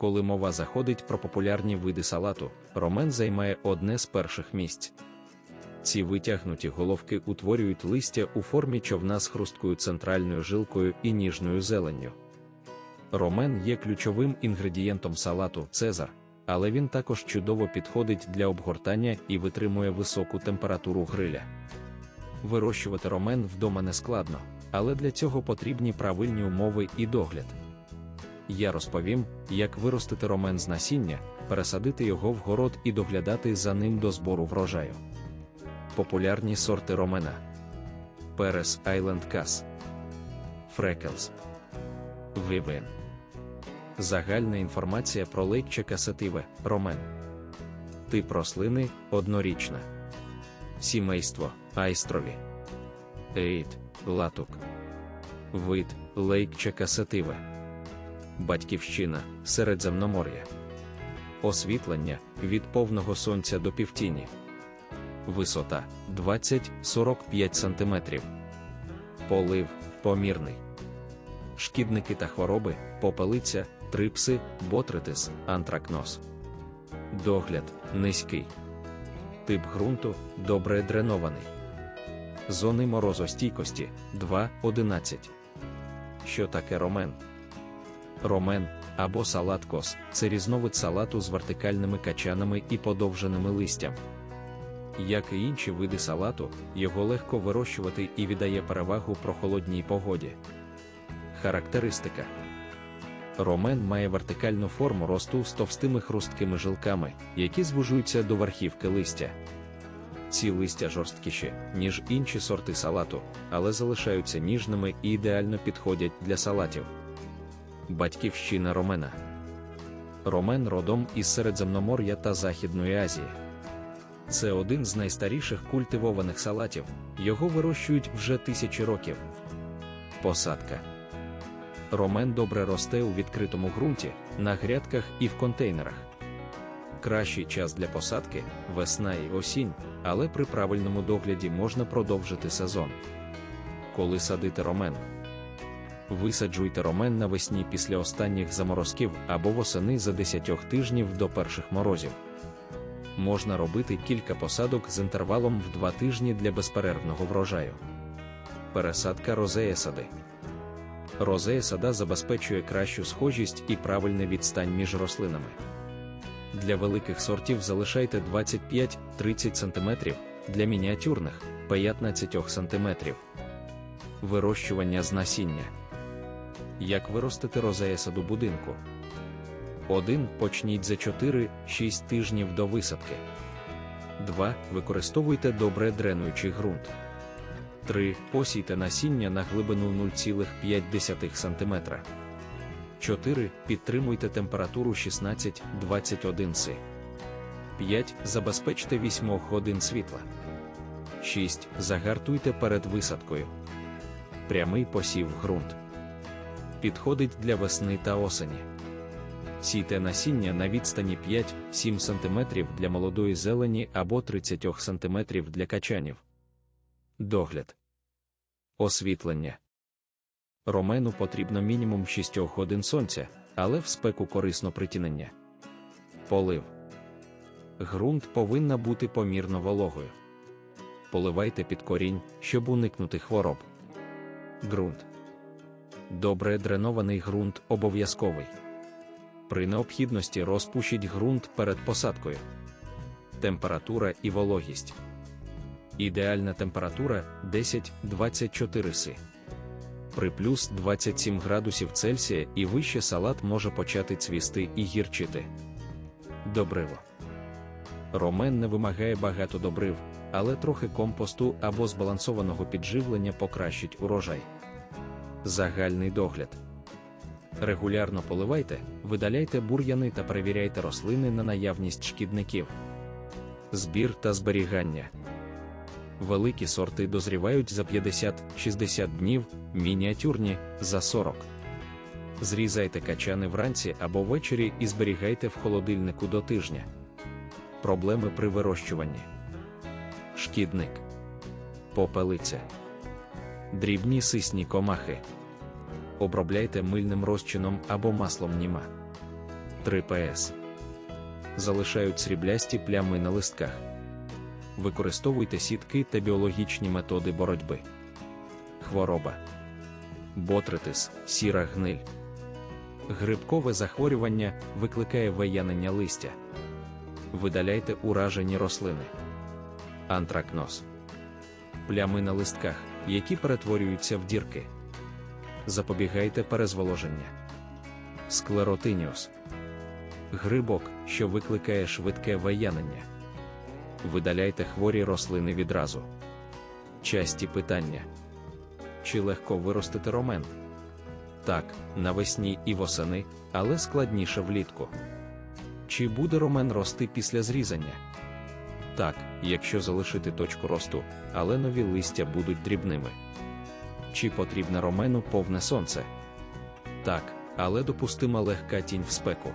Коли мова заходить про популярні види салату, ромен займає одне з перших місць. Ці витягнуті головки утворюють листя у формі човна з хрусткою центральною жилкою і ніжною зеленню. Ромен є ключовим інгредієнтом салату Цезар, але він також чудово підходить для обгортання і витримує високу температуру гриля. Вирощувати ромен вдома не складно, але для цього потрібні правильні умови і догляд. Я розповім, як виростити ромен з насіння, пересадити його в город і доглядати за ним до збору врожаю. Популярні сорти ромена: Перес Айленд Кас, Фрекелс, Вівен. Загальна інформація про лейкчика сативе, ромен. Тип рослини однорічна. Сімейство айстрові. Ейт латук. Вид лейкчика сативе. Батьківщина Середземномор'я. Освітлення від повного сонця до півтіні. Висота 20-45 см. Полив помірний. Шкідники та хвороби, попелиця, трипси, ботритис, антракноз. Догляд низький. Тип ґрунту добре дренований. Зони морозостійкості 2-11. Що таке ромен? Ромен або салат кос це різновид салату з вертикальними качанами і подовженими листям. Як і інші види салату, його легко вирощувати і віддає перевагу прохолодній погоді. Характеристика Ромен має вертикальну форму росту з товстими хрусткими жилками, які звужуються до верхівки листя. Ці листя жорсткіші, ніж інші сорти салату, але залишаються ніжними і ідеально підходять для салатів. Батьківщина ромена. Ромен родом із Середземномор'я та Західної Азії. Це один з найстаріших культивованих салатів, його вирощують вже тисячі років. Посадка. Ромен добре росте у відкритому ґрунті, на грядках і в контейнерах. Кращий час для посадки весна і осінь, але при правильному догляді можна продовжити сезон. Коли садити ромен. Висаджуйте ромен навесні після останніх заморозків або восени за 10 тижнів до перших морозів. Можна робити кілька посадок з інтервалом в 2 тижні для безперервного врожаю. Пересадка розея сади. Розея сада забезпечує кращу схожість і правильний відстань між рослинами. Для великих сортів залишайте 25-30 см, для мініатюрних 15 см. Вирощування з насіння. Як виростити розея саду будинку? 1. Почніть за 4-6 тижнів до висадки. 2. Використовуйте добре дренуючий ґрунт. 3. Посійте насіння на глибину 0,5 см. 4. Підтримуйте температуру 16-21 С. 5. Забезпечте 8 годин світла. 6. Загартуйте перед висадкою. Прямий посів ґрунт. Підходить для весни та осені. Сійте насіння на відстані 5-7 см для молодої зелені або 30 см для качанів. Догляд. Освітлення. Ромену потрібно мінімум 6 годин сонця, але в спеку корисно притінення. Полив. Грунт повинна бути помірно вологою. Поливайте під корінь, щоб уникнути хвороб. Ґрунт. Добре дренований ґрунт обов'язковий. При необхідності розпушіть ґрунт перед посадкою. Температура і вологість. Ідеальна температура 10-24 си. При плюс 27 градусів Цельсія і вище салат може почати цвісти і гірчити. Добриво. Ромен не вимагає багато добрив, але трохи компосту або збалансованого підживлення покращить урожай. Загальний догляд. Регулярно поливайте, видаляйте бур'яни та перевіряйте рослини на наявність шкідників. Збір та зберігання. Великі сорти дозрівають за 50-60 днів, мініатюрні за 40. Зрізайте качани вранці або ввечері і зберігайте в холодильнику до тижня. Проблеми при вирощуванні. Шкідник. Попелиця. Дрібні сисні комахи. Обробляйте мильним розчином або маслом німа. 3 ПС. Залишають сріблясті плями на листках. Використовуйте сітки та біологічні методи боротьби. Хвороба. Ботритис, сіра гниль. Грибкове захворювання викликає виянення листя. Видаляйте уражені рослини. Антракноз. Плями на листках, які перетворюються в дірки. Запобігайте перезволоження. Склеротиніоз. Грибок, що викликає швидке виянення. Видаляйте хворі рослини відразу. Часті питання. Чи легко виростити ромен? Так, навесні і восени, але складніше влітку. Чи буде ромен рости після зрізання? Так, якщо залишити точку росту, але нові листя будуть дрібними. Чи потрібне ромену повне сонце? Так, але допустима легка тінь в спеку.